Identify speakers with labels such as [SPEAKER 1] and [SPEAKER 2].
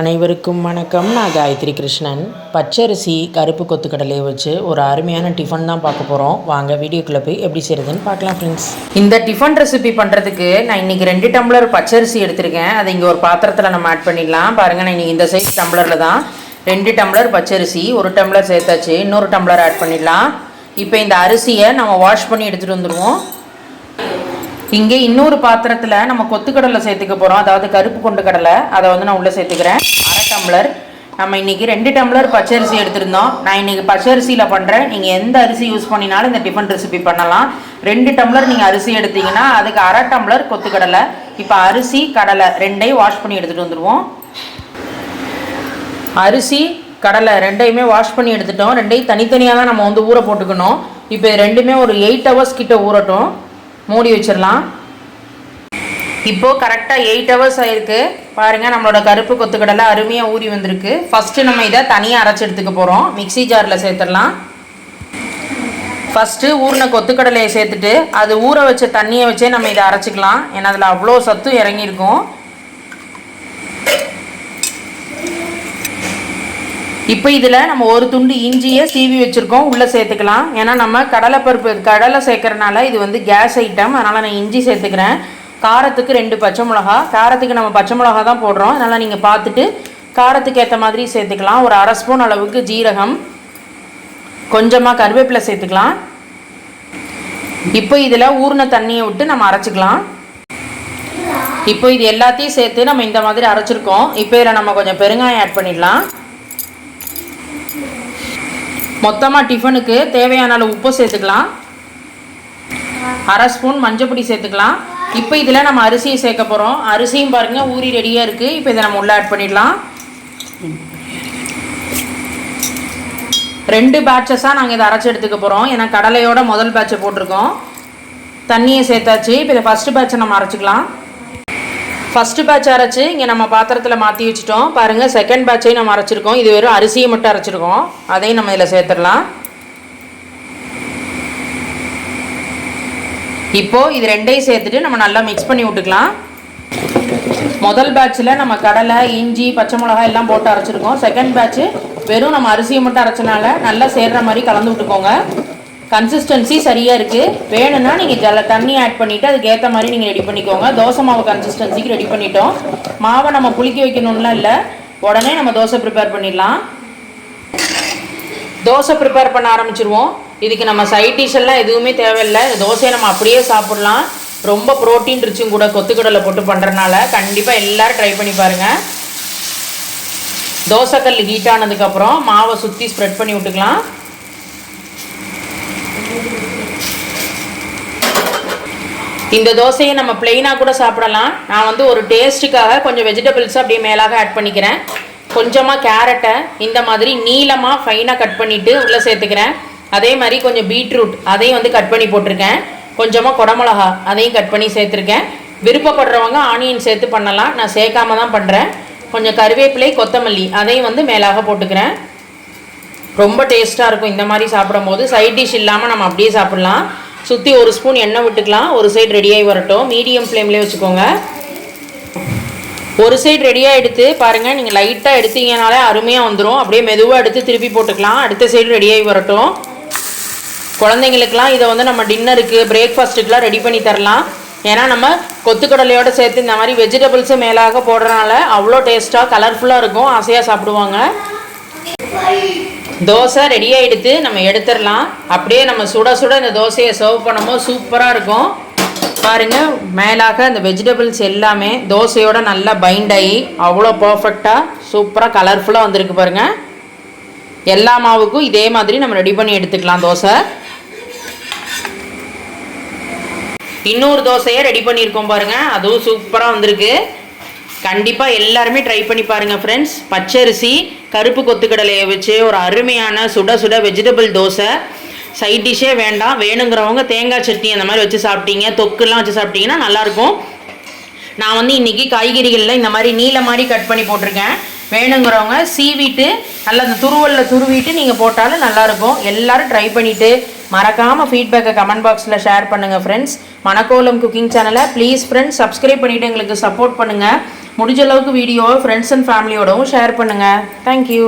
[SPEAKER 1] அனைவருக்கும் வணக்கம். நான் காயத்ரி கிருஷ்ணன். பச்சரிசி கருப்பு கொத்துக்கடலையை வச்சு ஒரு அருமையான டிஃபன் தான் பார்க்க போகிறோம் வாங்க வீடியோக்குள்ளே போய் எப்படி செய்கிறதுன்னு பார்க்கலாம் ஃப்ரெண்ட்ஸ்
[SPEAKER 2] இந்த டிஃபன் ரெசிபி பண்ணுறதுக்கு நான் இன்னைக்கு ரெண்டு டம்ளர் பச்சரிசி எடுத்திருக்கேன். அதை இங்கே ஒரு பாத்திரத்தில் நம்ம ஆட் பண்ணிடலாம். பாருங்கள் நான் இன்னைக்கு இந்த சைஸ் டம்ளரில் தான் ரெண்டு டம்ளர் பச்சரிசி ஒரு டம்ளர் சேர்த்தாச்சு. இன்னொரு டம்ளர் ஆட் பண்ணிடலாம். இப்போ இந்த அரிசியை நம்ம வாஷ் பண்ணி எடுத்துகிட்டு வந்துடுவோம் இங்கே இன்னொரு பாத்திரத்தில் நம்ம கொத்துக்கடலை சேர்த்துக்க போகிறோம் அதாவது கருப்பு கொண்டு கடலை. அதை வந்து நான் உள்ளே சேர்த்துக்கிறேன். அரை டம்ளர். நம்ம இன்னைக்கு ரெண்டு டம்ளர் பச்சரிசி எடுத்திருந்தோம். நான் இன்னைக்கு பச்சரிசியில் பண்ணுறேன் நீங்கள் எந்த அரிசி யூஸ் பண்ணினாலும் இந்த டிஃபன் ரெசிபி பண்ணலாம். ரெண்டு டம்ளர் நீங்கள் அரிசி எடுத்தீங்கன்னா அதுக்கு அரை டம்ளர் கொத்துக்கடலை இப்போ அரிசி கடலை ரெண்டையும் வாஷ் பண்ணி எடுத்துகிட்டு வந்துடுவோம் அரிசி கடலை ரெண்டையுமே வாஷ் பண்ணி எடுத்துட்டோம். ரெண்டையும் தனித்தனியாக தான் நம்ம வந்து ஊற போட்டுக்கணும். இப்போ ரெண்டுமே ஒரு எயிட் ஹவர்ஸ் கிட்ட ஊறட்டும். மூடி வச்சிடலாம். இப்போது கரெக்டாக எயிட் ஹவர்ஸ் ஆயிருக்கு. பாருங்கள் நம்மளோட கருப்பு கொத்துக்கடலை அருமையாக ஊறி வந்திருக்கு. ஃபஸ்ட்டு நம்ம இதை தனியாக அரைச்சி எடுத்துக்க போகிறோம் மிக்ஸி ஜாரில் சேர்த்துடலாம். ஃபஸ்ட்டு ஊறின கொத்துக்கடலையை சேர்த்துட்டு அது ஊற வச்ச தண்ணியை வச்சே நம்ம இதை அரைச்சிக்கலாம். ஏன்னா அதில் அவ்வளோ சத்தும் இறங்கியிருக்கும். இப்போ இதில் நம்ம ஒரு துண்டு இஞ்சியை சீவி வச்சுருக்கோம். உள்ளே சேர்த்துக்கலாம். ஏன்னா நம்ம கடலைப்பருப்பு கடலை சேர்க்கறனால இது வந்து கேஸ் ஐட்டம் அதனால் நான் இஞ்சி சேர்த்துக்கிறேன். காரத்துக்கு ரெண்டு பச்சை மிளகா. காரத்துக்கு நம்ம பச்சை மிளகா தான் போடுறோம். அதனால் நீங்கள் பார்த்துட்டு காரத்துக்கு ஏற்ற மாதிரி சேர்த்துக்கலாம். ஒரு அரை ஸ்பூன் அளவுக்கு ஜீரகம். கொஞ்சமாக கருவேப்பிலை சேர்த்துக்கலாம். இப்போ இதில் ஊறின தண்ணியை விட்டு நம்ம அரைச்சிக்கலாம். இப்போ இது எல்லாத்தையும் சேர்த்து நம்ம இந்த மாதிரி அரைச்சிருக்கோம். இப்போ இதில் நம்ம கொஞ்சம் பெருங்காயம் ஆட் பண்ணிடலாம். மொத்தமாக டிஃபனுக்கு தேவையான அளவு உப்பு சேர்த்துக்கலாம். அரை ஸ்பூன் மஞ்சப்பொடி சேர்த்துக்கலாம். இப்போ இதில் நம்ம அரிசியை சேர்க்க போகிறோம் அரிசியும் பாருங்கள் ஊறி ரெடியாக இருக்குது இப்போ இதை நம்ம உள்ளே ஆட் பண்ணிடலாம். ரெண்டு பேட்சஸாக நாங்கள் இதை அரைச்சி எடுத்துக்க போகிறோம் ஏன்னா கடலையோட முதல் பேட்சை போட்டிருக்கோம். தண்ணியை சேர்த்தாச்சு. இப்போ இதை ஃபஸ்ட்டு பேட்சை நம்ம அரைச்சிக்கலாம். ஃபஸ்ட்டு பேட்ச் அரைச்சி இங்கே நம்ம பாத்திரத்தில் மாற்றி வச்சுட்டோம். பாருங்கள் செகண்ட் பேட்சையும் நம்ம அரைச்சிருக்கோம். இது வெறும் அரிசியை மட்டும் அரைச்சிருக்கோம். அதையும் நம்ம இதில் சேர்த்துடலாம். இப்போது இது ரெண்டையும் சேர்த்துட்டு நம்ம நல்லா மிக்ஸ் பண்ணி விட்டுக்கலாம். முதல் பேட்சில் நம்ம கடலை இஞ்சி பச்சை மிளகாய் எல்லாம் போட்டு அரைச்சிருக்கோம். செகண்ட் பேட்ச்சு வெறும் நம்ம அரிசியை மட்டும் அரைச்சனால நல்லா சேர்ற மாதிரி கலந்து விட்டுக்கோங்க. கன்சிஸ்டன்சி சரியாக இருக்குது வேணும்னா நீங்கள் ஜல தண்ணி ஆட் பண்ணிவிட்டு அதுக்கேற்ற மாதிரி நீங்கள் ரெடி பண்ணிக்கோங்க. தோசை மாவு கன்சிஸ்டன்சிக்கு ரெடி பண்ணிட்டோம். மாவை நம்ம புளிக்க வைக்கணும்லாம் இல்லை. உடனே நம்ம தோசை ப்ரிப்பேர் பண்ணிடலாம். தோசை ப்ரிப்பேர் பண்ண ஆரம்பிச்சிருவோம். இதுக்கு நம்ம சைட் டிஷ் எல்லாம் எதுவுமே தேவையில்லை. தோசையை நம்ம அப்படியே சாப்பிட்லாம். ரொம்ப ப்ரோட்டீன் ரிச்சும் கூட கொத்துக்கடலை போட்டு பண்ணுறனால கண்டிப்பாக எல்லோரும் ட்ரை பண்ணி பாருங்கள் தோசைக்கல் ஹீட் ஆனதுக்கப்புறம் மாவை சுற்றி ஸ்ப்ரெட் பண்ணி விட்டுக்கலாம். இந்த தோசையை நம்ம பிளெயினாக கூட சாப்பிடலாம். நான் வந்து ஒரு டேஸ்ட்டுக்காக கொஞ்சம் வெஜிடபிள்ஸ் அப்படியே மேலாக ஆட் பண்ணிக்கிறேன். கொஞ்சமாக கேரட்டை இந்த மாதிரி நீளமாக ஃபைனாக கட் பண்ணிவிட்டு உள்ளே சேர்த்துக்கிறேன். அதே மாதிரி கொஞ்சம் பீட்ரூட் அதையும் வந்து கட் பண்ணி போட்டிருக்கேன். கொஞ்சமாக குடமிளகா அதையும் கட் பண்ணி சேர்த்துருக்கேன். விருப்பப்படுறவங்க ஆனியன் சேர்த்து பண்ணலாம். நான் சேர்க்காம தான் பண்ணுறேன் கொஞ்சம் கருவேப்பிலை கொத்தமல்லி அதையும் வந்து மேலாக போட்டுக்கிறேன். ரொம்ப டேஸ்ட்டாக இருக்கும் இந்த மாதிரி சாப்பிடும்போது. சைட் டிஷ் இல்லாமல் நம்ம அப்படியே சாப்பிட்லாம். சுற்றி ஒரு ஸ்பூன் எண்ணெய் விட்டுக்கலாம். ஒரு சைடு ரெடியாகி வரட்டும். மீடியம் ஃப்ளேம்லேயே வச்சுக்கோங்க. ஒரு சைடு ரெடியாக எடுத்து பாருங்கள் நீங்கள் லைட்டாக எடுத்தீங்கனாலே அருமையாக வந்துடும் அப்படியே மெதுவாக எடுத்து திருப்பி போட்டுக்கலாம். அடுத்த சைடு ரெடியாகி வரட்டும். குழந்தைங்களுக்கெல்லாம் இதை வந்து நம்ம டின்னருக்கு பிரேக்ஃபாஸ்ட்டுக்கெலாம் ரெடி பண்ணி தரலாம். ஏன்னா நம்ம கொத்துக்கடலையோடு சேர்த்து இந்த மாதிரி வெஜிடபிள்ஸு மேலாக போடுறதுனால அவ்வளோ டேஸ்ட்டாக கலர்ஃபுல்லாக இருக்கும். ஆசையாக சாப்பிடுவாங்க. தோசை ரெடியாக எடுத்து நம்ம எடுத்துடலாம். அப்படியே நம்ம சுட சுட இந்த தோசையை சர்வ் பண்ணும்போது சூப்பராக இருக்கும். பாருங்கள் மேலாக இந்த வெஜிடபிள்ஸ் எல்லாமே தோசையோட நல்லா பைண்ட் ஆகி அவ்வளோ பர்ஃபெக்டாக சூப்பராக கலர்ஃபுல்லாக வந்திருக்கு பாருங்கள் எல்லா மாவுக்கும் இதே மாதிரி நம்ம ரெடி பண்ணி எடுத்துக்கலாம் தோசை. இன்னொரு தோசையை ரெடி பண்ணியிருக்கோம் பாருங்கள் அதுவும் சூப்பராக வந்திருக்கு. கண்டிப்பாக எல்லாருமே ட்ரை பண்ணி பாருங்கள் ஃப்ரெண்ட்ஸ் பச்சரிசி கருப்பு கொத்துக்கடலையை வச்சு ஒரு அருமையான சுட சுட வெஜிடபிள் தோசை. சைட் டிஷ்ஷே வேண்டாம். வேணுங்கிறவங்க தேங்காய் சட்னி அந்த மாதிரி வச்சு சாப்பிட்டீங்க தொக்குலாம் வச்சு சாப்பிட்டீங்கன்னா நல்லாயிருக்கும். நான் வந்து இன்றைக்கி காய்கறிகளில் இந்த மாதிரி நீல மாதிரி கட் பண்ணி போட்டிருக்கேன். வேணுங்கிறவங்க சீவிட்டு நல்லா அந்த துருவலில் துருவிட்டு நீங்கள் போட்டாலும் நல்லாயிருக்கும். எல்லோரும் ட்ரை பண்ணிவிட்டு மறக்காமல் ஃபீட்பேக்கை கமெண்ட் பாக்ஸில் ஷேர் பண்ணுங்கள் ஃப்ரெண்ட்ஸ் மணக்கோலம் குக்கிங் சேனலை ப்ளீஸ் ஃப்ரெண்ட்ஸ் சப்ஸ்கிரைப் பண்ணிவிட்டு எங்களுக்கு சப்போர்ட் பண்ணுங்கள் முடிஞ்ச அளவுக்கு வீடியோவை ஃப்ரெண்ட்ஸ் அண்ட் ஃபேமிலியோடவும் ஷேர் பண்ணுங்கள் தேங்க்யூ